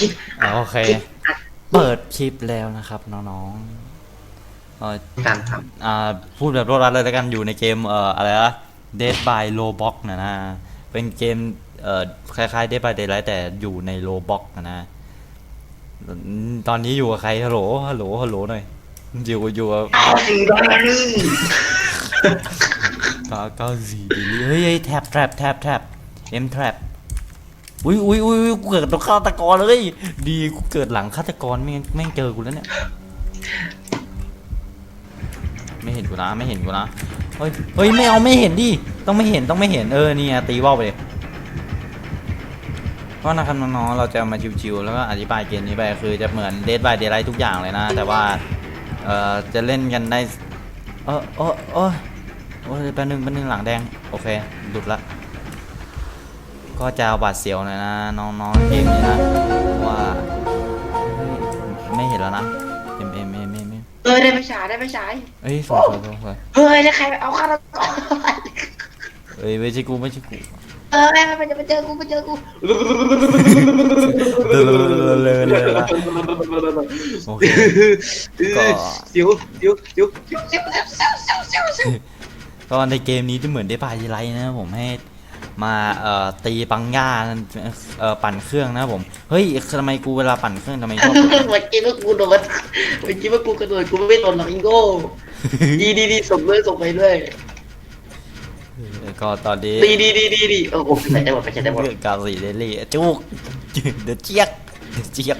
คิดอ่าโอเคเปิดคลิปแล้วนะครับ น้องๆเอ่อการทอ่าพูดแบบรวดรัดเลยแล้วกันอยู่ในเกมเอ่ออะไรนะ Dead by Roblox นะนะ เป็นเกมเอ่อคล้ายๆ Dead by Daylight แต่อยู่ใน Roblox นะนะอืมตอนนี้อยู่กับใครฮัลโหลฮัลโหลฮัลโหลหน่อยอยู่อยู่กับำเอาสีดอลลาร์นี่เก้าเก้าสี่ดิลิเฮ้ยเฮ้ยแท็บแท็บแท็บแท็บเอ็มแท็บ อุ้ยอุ้ยอุ้ยกูเกิดตรงฆาตกรเลย ดีกูเกิดหลังฆาตกรไม่งั้นแม่งเจอกูแล้วเนี่ย ไม่เห็นกูนะไม่เห็นกูนะ เฮ้ยเฮ้ยไม่เอาไม่เห็นดิ ต้องไม่เห็นต้องไม่เห็นเออนี่ไงตีว่าวไปเลยก็นะครับน้องๆเราจะมาชิวๆแล้วก็อธิบายเกมนี้ไปคือจะเหมือนเด d บายเด y ไ i ทุกอย่างเลยนะ แต่ว่าเอ่อจะเล่นกันได้เออเออเออโอ้ยแป๊บนึงแป๊บนึงหลังแดง โอเค หลุดละ ก็จะหวาดเสียวหน่อยนะน้องๆเกมนี้นะเพราะว่าเฮ้ยไม่เห็นแล้วนะเอ็มเอ็มเอ็มเอ็มเออได้ไปฉายได้ไปฉายเอ้ยสวยสวยสวยสวยเฮ้ยแล้วใครไปเอาฆาตกรเอ้ยไม่ใช่กูไม่ใช่กูเออแม่มันจะมาเจอกูมาเจอกูเลยเลยเลยละโอเคก็สิวสิวสิวสิวสิวสิวสิวสิวสิวก็ในเกมนี้จะเหมือนได้ปลาทีไรนะผมให้ มาเอ่อตีปังย่าเอ่อปั่นเครื่องนะผมเฮ้ยทำไมกูเวลาปั่นเครื่องทำไมชอบ เมื่อกี้ว่ากูโดนเมื่อกี้ว่ากูกระโดดกูไม่โดนหรอกอิงโก้ดีดีดีส่งเลยส่งไปเลยก็ตอนนี้ดีดีดีดีดีโอ้โหไปใช้ได้หมดไปใช้ได้หมดเรื่องกาสีเดลี่จุกเดือดเจี๊ยกเดือดเจี๊ยก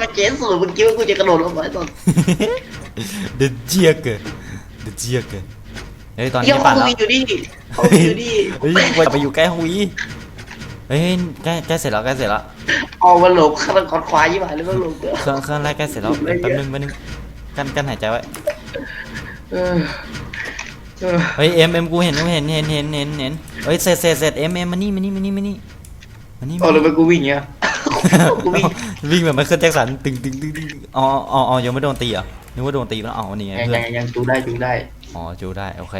มาเจ๊สูตรเมื่อกี้ว่ากูจะกระโดดลงไปตอนเดือดเจี๊ยกเดือดเจี๊ยก เฮ้ยตอนเดี๋นี้ยวปั่นเขาแล้วอยู่นี่เขาอยู่นี่เฮ้ยกูจะไปอยู่ใกล้ห้องวีเฮ้ยใกล้ใกล้เสร็จแล้วใกล้เสร็จแล้วออกมาหลบฆาตกรควายยี่ห้อหรือว่าหลบเด้อเครื่องเครื่องแรกใกล้เสร็จแล้วไม่เยอะแป๊บนึงแป๊บนึงกันกันหายใจไว้เออเออเฮ้ยเอ็มเอ็มกูเห็นกูเห็นเห็นเห็นเห็นเห็นเฮ้ยเสร็จเสร็จเสร็จเอ็มเอ็มมานี่มานี่มานี่มานี่มานี่โอ้แล้วไปกูวิ่งเงี้ยกูวิ่ง วิ่งแบบไมเคิลแจ็คสันตึงตึงตึงตึงอ๋ออ๋ออ๋อยังไม่โดนตีเหรอะนึกว่าโดนตีแล้วอ๋อนี่ไงยังเพื่อยันงยังจูได้จูได้ อ๋อจูได้โอเค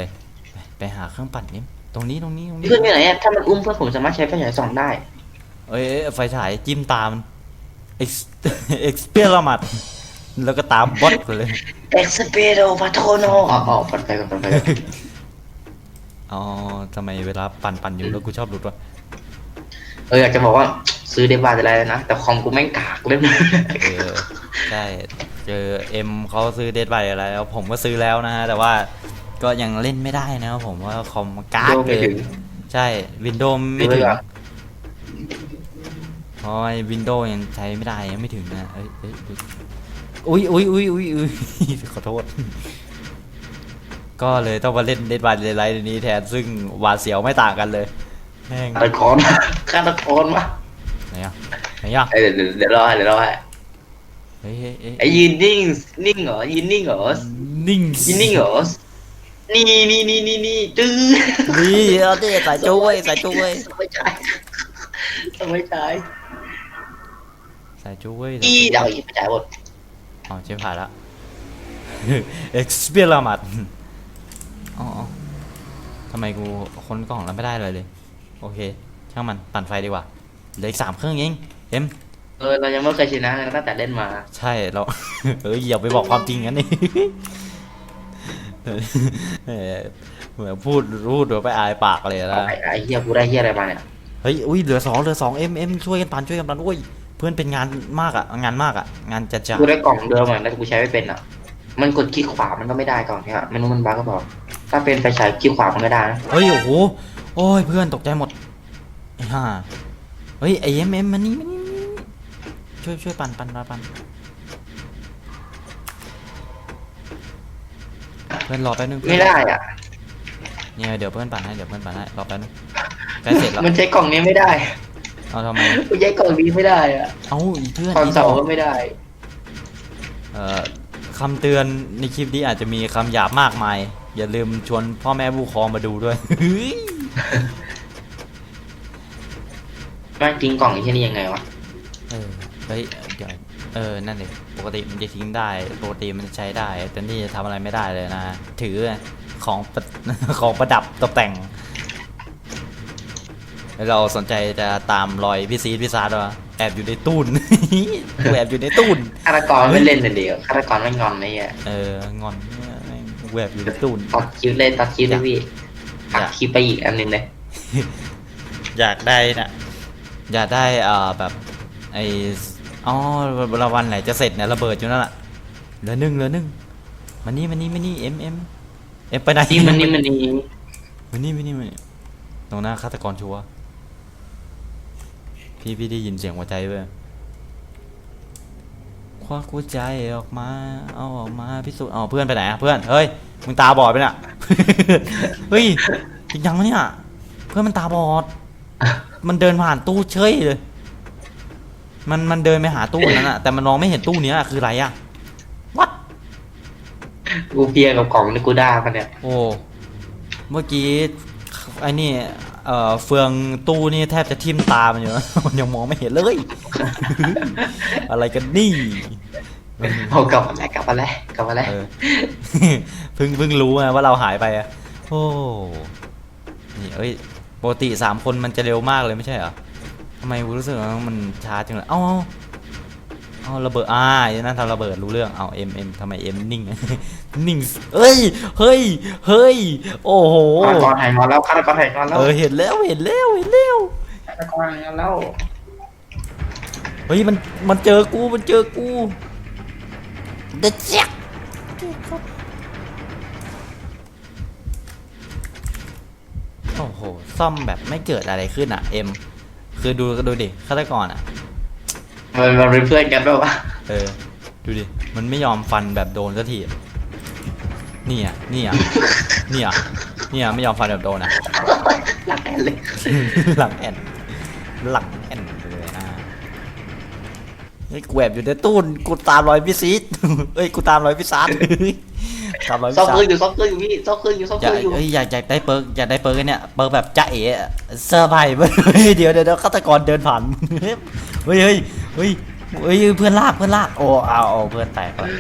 ไปไปหาเครื่องปั่นเอ็มตรงนี้ตรงนี้ตรงนี้เพื่อนอยู่ไหนอะถ้ามันอุ้มเพื่อนผมสามารถใช้ไฟฉายส่องได้ เอ้ยเอ้ยไฟฉายจิ้มตามันเอ็กซ์เอ็กซ์เปียร์มัดแล้วก็ตามบอสไปเลยเอ็กซ์เปโดพาโทโนอ๋ออ๋อปัดไปก่อนปัดไปก่อนอ๋อทำไมเวลาปั่นปั่นอยู่แล้วกูชอบหลุดวะเอออยากจะบอกว่าซื้อเดบาร์อะไรนะ แต่คอมกูแม่งกากเล่นเออใช่ เจอเอ็มเขาซื้อเดดไบอะไรแล้วผมก็ซื้อแล้วนะฮะ แต่ว่าก็ยังเล่นไม่ได้นะครับผมว่าคอมมันกากโดไม่เกิถึนงใช่วินโดว์ไม่ถึงไม่ถึงเพราะวินโดว์ยังใช้ไม่ได้ยังไม่ถึงนะเอ้ยเอ้ยเอ้ยอุ้ยอุ้ยอุ้ยอุ้ยอุ้ยขอโทษ ก็เลยต้องมาเล่นเดดไบเดดไลท์นี้แทนซึ่งหวาดเสียวไม่ต่างกันเลยแม่งฆาตกรฆาตกรมาไหนอะไหนอะเอ้ยเดี๋ยวเดี๋ยวรอให้เดี๋ยวรอให้ เฮ้ยเฮ้ยเฮ้ยไอ้ยืนนิ่งนิ่งเหรอยืนนิ่งเหรอนิ่งยืนนิ่งเหรอนี่นี่นี่นี่นี่ตื้อนี่เอาดิใส่จูเว้ยใส่จูเว้ยสบายใจสบายใจใส่จูเว้ยอีเดาอีกไปจ่ายหมดอ๋อเจ็บผ่านละเอ็กซ์เปียร์มัดอ๋ออ๋อทำไมกูค้นกล่องแล้วไม่ได้เลยเลย โอเค ช่างมันปั่นไฟดีกว่าเหลืออีกสามเครื่องเองเอ็ม เออเรายังไม่เคยชนะกันตั้งแต่เล่นมา ใช่เรา เอ้ยอย่าไปบอกความจริงกันนี่เออเหมือนพูดรูดเดี๋ยวไปอายปากเลยนะไอ้ไอ้เฮียกูได้เฮียอะไรมาเนี่ยเฮ้ยอุ้ยเหลือสองเหลือสองเอ็มเอ็มช่วยกันปั่นช่วยกันปั่นอุ้ยเพื่อนเป็นงานมากอะงานมากอะงานจัดจ้ากูได้กล่องเดิมเหมือนแต่กูใช้ไม่เป็นอะ มันกดคลิกขวามันก็ไม่ได้กล่องเนี้ยไม่รู้มันบั๊กก็บอก ถ้าเป็นไฟฉายคลิกขวามันก็ได้นะเฮ้ยโอ้โหโอ้ยเพื่อนตกใจหมดไอ้ห่าเฮ้ยไอเอ็มเอ็มมานี่มานี่มานี่ ช่วยช่วยปั่นปั่นปั่นปั่นเพื่อนรอแป๊บนึงไม่ได้อะ เนี่ยเดี๋ยวเพื่อนปั่นให้เดี๋ยวเพื่อนปั่นให้รอแป๊บนึงใกล้เสร็จแล้วมันใช้กล่องนี้ไม่ได้เอาทำไมกูใช้กล่องนี้ไม่ได้อะเอาอีเพื่อนคอนอีเสาดอกก็ไม่ได้ เอ่อคำเตือนในคลิปนี้อาจจะมีคำหยาบมากมาย อย่าลืมชวนพ่อแม่ผู้ปกครองมาดูด้วยแม่งทิ้งกล่องนี้ที่นี่ยังไงวะเออ เฮ้ยเดี๋ยวเออ นั่นเลยปกติมันจะทิ้งได้ ปกติมันจะใช้ได้ แต่นี่จะทำอะไรไม่ได้เลยนะ ถือของประของประดับตกแต่งแล้วเราสนใจจะตามรอยพี่ซีดพี่ซาร์ดวะแอบอยู่ในตู้นกูแอบอยู่ในตู้นฆาตกรไม่เล่นเลยเดียวฆาตกรไม่งอนไอ้เหี้ยเอองอนเนี่ยแม่งกูแอบอยู่ในตู้นตัดคิวเลยตัดคิวเลยพี่อยากตัดคิวไปอีกอันหนึงเลย อยากได้น่ะ อยากได้เอ่อแบบไอ อ๋อระวันไหนจะเสร็จเนี่ยระเบิดอยู่นั่นแหละเหลือหนึ่งเหลือหนึ่งมานี่มานี่มานี่เอ็มเอ็มเอ็มไปไหนนี่มันนี่มันนี่มานี่มานี่มานี่ตรงหน้าฆาตกรชัวร์พี่พี่ได้ยินเสียงหัวใจเว้ยควักหัวใจออกมาเอาออกมาพิสูจน์เอาเพื่อนไปไหนอะเพื่อนเฮ้ยมึงตาบอดไปเนี่ยเฮ้ยจริงจังปะเนี่ยเพื่อนมันตาบอด มันเดินผ่านตู้เฉยเลย มันมันเดินไปหาตู้นั้นอะแต่มันมองไม่เห็นตู้เนี้ยคืออะไรอะวัดกูเพียกับกล่องนี่กูด่ามันเนี่ยโอ้เมื่อกี้ไอ้นี่เอ่อเฟืองตู้นี่แทบจะทิ่มตามันอยู่นะมันยังมองไม่เห็นเลย อะไรกันนี่เอากลับมาแล้วกลับมาแล้วกลับมาแล้วเออเพิ่งเพิ่งรู้นะว่าเราหายไปอะโอ้นี่เอ้ยปกติสามคนมันจะเร็วมากเลยไม่ใช่เหรอ ทำไมกูรู้สึกว่ามันช้าจังเลยเอ้าเอาเอาระเบิดอ่าอย่างนั้นทำระเบิดรู้เรื่องเอาเอ็มเอ็มทำไมเอ็มนิ่งนิ่งเอ้ยเฮ้ยเฮ้ยโอ้โหฆาตกรหายงอนแล้วฆาตกรหายงอนแล้วเออเห็นแล้วเห็นแล้วเห็นแล้วฆาตกรหายงอนแล้วเฮ้ยมันมันเจอกูมันเจอกูเด็ดเจ๊กโอ้โหซ่อมแบบไม่เกิดอะไรขึ้นอะเอ็ม คือดูดูดิฆาตกรอะ มันมันเป็นเพื่อนกันแบบว่าเออ ดูดิ มันไม่ยอมฟันแบบโดนสักทีอะนี่อะ นี่อะ นี่อะ นี่อะ ไม่ยอมฟันแบบโดนอะรักแอนเลย หลังแอนหลังแอนเลยอะนี่กูแอบอยู่ในตู้นกูตามรอยพี่ซีดเอ้ย กูตามรอยพี่ซา ร์ตามรอยซ่อพี่มซาเครื่องร์อยู่ซ่อมเครื่องอยู่พี่ซ่อมเครื่องอยู่ซ่อมอเคยากรื่องอยู่ เอ้ยอยากอยากได้เปิร์กอยากได้เปิร์กเนี่ยเปิร์กแบบจ้าเอ๋อะเซอร์ไพรส์เว้ยเดี๋ยวเดี๋ยวเดี๋ยวฆาตกรเดินผ่านเฮ้ยเฮ้ยเฮ้ยเฮ้ยเพื่อนลากเพื่อนลากโอ้เอาเอาเพื่อนแตกแล้ว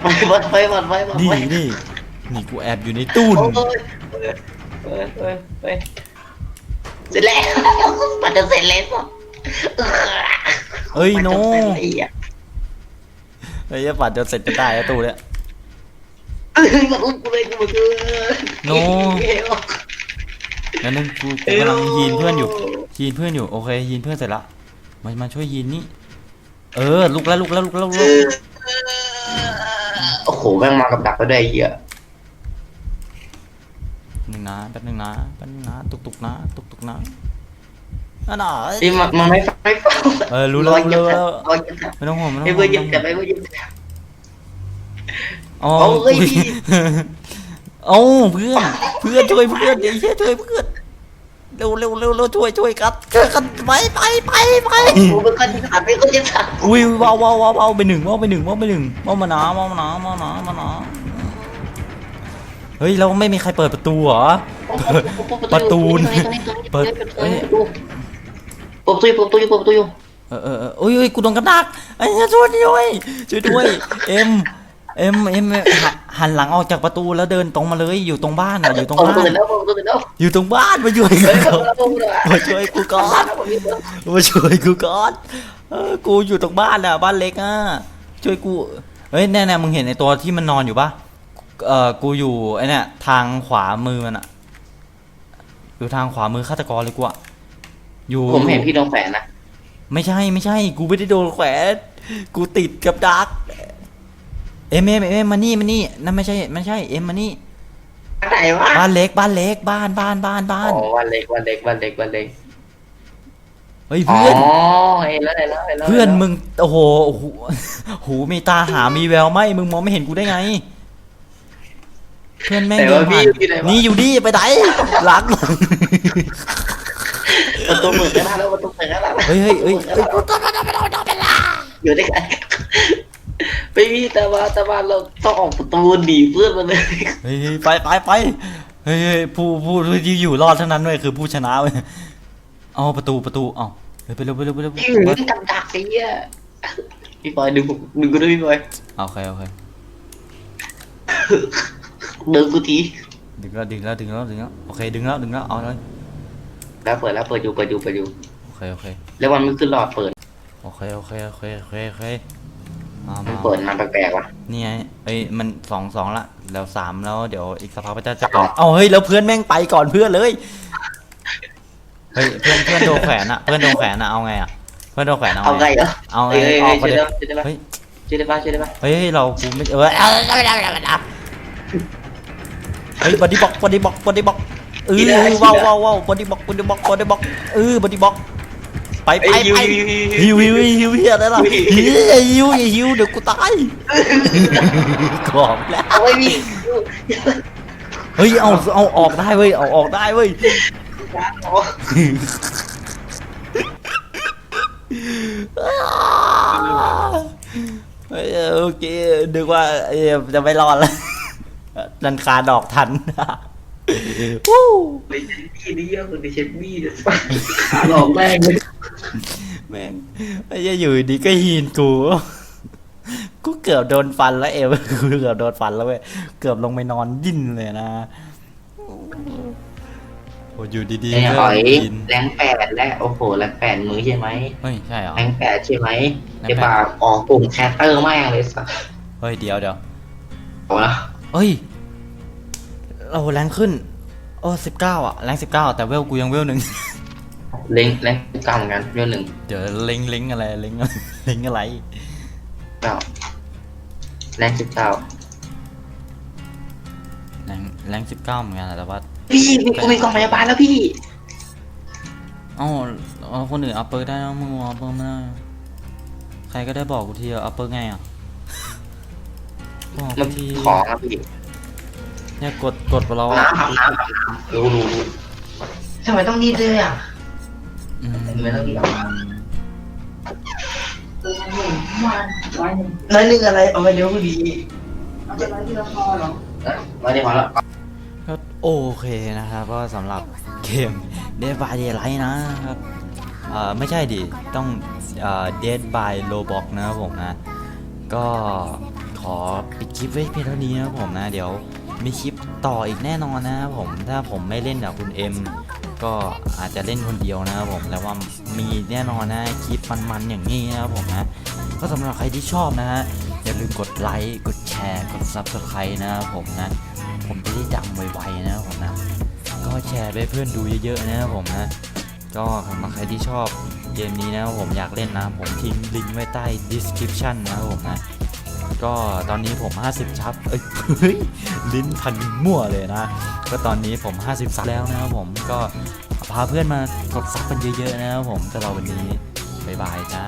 ไปไปไปไปไปนี่ไปนี่นี่กูแอบอยู่ในตู้นโอ้ยเฮ้ยเฮ้ยเฮ้ยเสร็จแล้วมันจะเสร็จแล้วเอ้ยโนมันจะเสร็จแล้วเฮ้ยปัดจะเสร็จจะได้แล้วตู้เนี่ยเอ้ย มันอุ้มกูเลยกูมาคือโนนั่นนึงกูกูกำลังยีนเพื่อนอยู่ยีนเพื่อนอยู่โอเคยีนเพื่อนเสร็จละมามาช่วยยีนนี่เออลุกแล้วลุกแล้วลุกแล้วลุกแล้วโอ้โหแม่งมากับดักก็ได้เหี้ยหนึ่งนะแป๊บหนึงนะแป๊บหนึงนะตุกตุกนะตุกตุกนะอะหน่อยนี่มันมันไม่ไม่เออรู้แล้วรู้แล้วรอยจับไม่ต้องห่วงไม่ต้องไอ้ห่วเพื่องนยิงจับไอ้เพื่อนยิง อ๋อเอาเอ้ยอุ๊ยเอ้าเพื่อนเพื่อนช่วยเพื่อนเดี๋ยวเชี่ยช่วยเพื่อนเร็วเร็วเร็วเร็วช่วยช่วยกันช่วยกันไปไปไปไปกูเป็นคนยิงสัตว์เป็นคนยิงสัตว์อุ้ยว้าวว้าวว้าวว้าวไปหนึ่งว้าวไปหนึ่งว้าวไปหนึ่งว้าวมาหนาว้าวมาหนาว้าวหนามาหนาเฮ้ยเราไม่มีใครเปิดประตูเหรอ ประตูเปิดเอ้ยเปิดประตูอยู่เปิดประตูอยู่เปิดประตูอยู่เออเออเออโอ้ยโอ้ยกูโดนกับดักไอ้เหี้ยช่วยด้วยช่วยด้วยเอ็ม เอ็มเอ็มหันหันหลังออกจากประตูแล้วเดินตรงมาเลย อยู่ตรงบ้านอะ อยู่ตรงเปิดประบ้าตูนแล้วเปิดประตูแล้วอยู่ตรงบ้านมาช่วยกูเฮ้ยก่อนเปิดประตูแล้วมาช่วยกูก่อนมาช่วยกูก่อนเออกูอยู่ตรงบ้านอะ บ้านเล็กอะ ช่วยกูเฮ้ยแน่ๆมึงเห็นไอ้ตัวที่มันนอนอยู่ปะเออกูอยู่ไอ้เนี่ยทางขวามือมันอะ อยู่ทางขวามือฆาตกรเลยกูอะอยู่ ผมเห็นพี่โดนแฝนนะ ไม่ใช่ไม่ใช่ กูไม่ได้โดนแขวน กูติดกับดัก เอ็มเอ็มเอ็มมานี่มานี่นั่นไม่ใช่ไม่ใช่เอ็มมานี่ไหนวะบ้านเล็กบ้านเล็กบ้านบ้านบ้านบ้านอ๋อวันเล็กวันเล็กวันเล็กวันเล็กเฮ้ยอ๋อเพื่อนเห็นแล้วเห็นแล้วเห็นแล้วเพื่อนมึงโอ้โหโอ้โหหูมีตาหามีแววไหมมึงมองไม่เห็นกูได้ไง เพื่อนแม่งแต่เดิว่านพี่ผ่านอยู่ที่ไหนวะนี่อยู่ดิไปไหนหลังหลังประตูเปิดกันแล้วประตูเปิดกันแล้วเฮ้ยเฮ้ยเฮ้ยเฮ้ยอยู่ด้วยกัน ไม่มีแต่ว่าแต่ว่าเราต้องออกประตูหนีเพื่อนมาเลยเฮ้ยเฮ้ยไปไปไปเฮ้ยเฮ้ยผู้ผู้ที่อยู่รอดเท่านั้นเว้ยคือผู้ชนะเว้ยเอาประตูประตูเอาเฮ้ยไปเร็วไปเร็วไปเร็วยืนกับดักไอ้เหี้ยพี่บอยดึงผมดึงกูด้วยพี่บอยโอเคโอเคดึงกูทีดึงแล้วดึงแล้วดึงแล้วดึงแล้วโอเคดึงแล้วดึงแล้วเอาเลยแล้วเปิดแล้วเปิดอยู่เปิดอยู่เปิดอยู่โอเคโอเคแล้วมันไม่ขึ้นหลอดเปิดโอเคโอเคโอเคโอเคโอเค มามันมาเปิดมาแปลกๆว่ะ นี่ไงเอ้ยมันสองสองละแล้วสามแล้วเดี๋ยวอีกสักพักพระเจ้าจะก่อนเอาเฮ้ยแล้วเพื่อนแม่งไปก่อนเพื่อนเลยเฮ้ยเพื่อนเพื่อนโดนแขวนอะเพื่อนโดนแขวนอะเอาไงอะเพื่อนโดนแขวนเอาเอาไงไงเหรอเอาไงเฮ้ยออกไปช่วยเลได้ยปะช่วยได้ปะเฮ้ยช่วยได้ปะช่วยได้ปะเฮ้ยเรากูไม่เออเอาเอาเอาเอาเอาเฮ้ยบอดี้บ็อกบอดี้บ็อกบอดี้บ็อกเออว้าวว้าวว้าวบอดี้บ็อกบอดี้บ็อกบอดี้บ็อกเออบอดี้บ็อก ไปไปเอ้ยไปฮิวฮิวฮิวฮิวฮิวอะไรล่ะฮิวฮิวฮิวฮิวเดี๋ยวกูตายกรอบแล้วเอาไว้พี่เฮ้ยเอาเอาออกได้เว้ยเอาออกได้เว้ยเฮ้ยโอเคนึกว่าเอ้ยจะไม่รอดแล้วนันคาดอกทัน วู้ไปเช็ดบี้นี่เยอะคุณไปเช็ดบี้เดี๋ยวขาหลอกแรงเลยแม่งไอ้เหี้ยอยู่ดีก็ฮีนกู กูเกือบโดนฟันแล้วเอวกูเกือบโดนฟันแล้วเว้ย เกือบลงไปนอนดิ้นเลยนะ โอ้อยู่ดีๆไอ้หอยกินแรงแปดและโอ้โหแรงแปดมือใช่ไหมเฮ้ยใช่เหรอ แรงแปดใช่ไหมแรงแปด เดี๋ยวบ่าออกกลุ่มแคสเตอร์แม่งเลยสัสเฮ้ยเดี๋ยวเดี๋ยวเอาละเฮ้ย เราแรงขึ้น โอ้สิบเก้าอะแรงสิบเก้าแต่เวลกูยังเวลหนึ่ง เล็งแรงเก้าเหมือนกันเรื่องหนึ่งเดี๋ยวเล็งเล็งอะไรเล็งเล็งอะไร เก้าแรงสิบเก้าแรงแรงสิบเก้าเหมือนกันอะแต่ว่าพี่มีกูมีกล่องพยาบาลแล้วพี่ เอ้าเอาคนอื่นอัพเปอร์ได้แล้วมึงอัพเปอร์ไม่ได้ใครก็ได้บอกกูทีอัพเปอร์ไงอะบอกมักูนที ของอะพี่ เนี่ยกดกดเราน้ำอาบน้ำอาบน้ำรู้รู้รู้ทำไมต้องรีบด้วยอะอืมไม่ต้องรีบอาบน้น้อยหนึ่งอะไรเอาไปเร็วก็ดีเอาจะน้อยที่เราพอหรอไม่ได้พอแล้วก็โอเคนะครับก็สำหรับเกม Dead by Daylight นะครับเอ่อไม่ใช่ดิต้องเอ่อ Dead by Roblox นะครับผมนะ ก็ขอปิดคลิปไว้เพียงเท่านี้นะครับผมนะ เดี๋ยว มีคลิปต่ออีกแน่นอนนะครับผมถ้าผมไม่เล่นกับคุณเอ็มก็อาจจะเล่นคนเดียวนะครับผมแล้วว่ามีแน่นอนนะคลิปมันๆอย่างนี้นะครับผมนะก็สำหรับใครที่ชอบนะฮะอย่าลืมกดไลค์กดแชร์กด Subscribe นะครับผมนะผมจะได้ดังไวๆนะครับผมนะก็แชร์ไปเพื่อนดูเยอะๆนะครับผมนะก็สำหรับใครที่ชอบเกมนี้นะครับผมอยากเล่นนะผมทิ้งลิงก์ไว้ใต้ description นะครับผมนะ ก็ตอนนี้ผม 50 ชับ เอ้ยเฮ้ย ลิ้นพันมั่วเลยนะ ก็ตอนนี้ผม 50 ซับแล้วนะครับผม ก็พาเพื่อนมากดซับกันเยอะๆนะครับผมสำหรับวันนี้ บ๊ายบายจ้า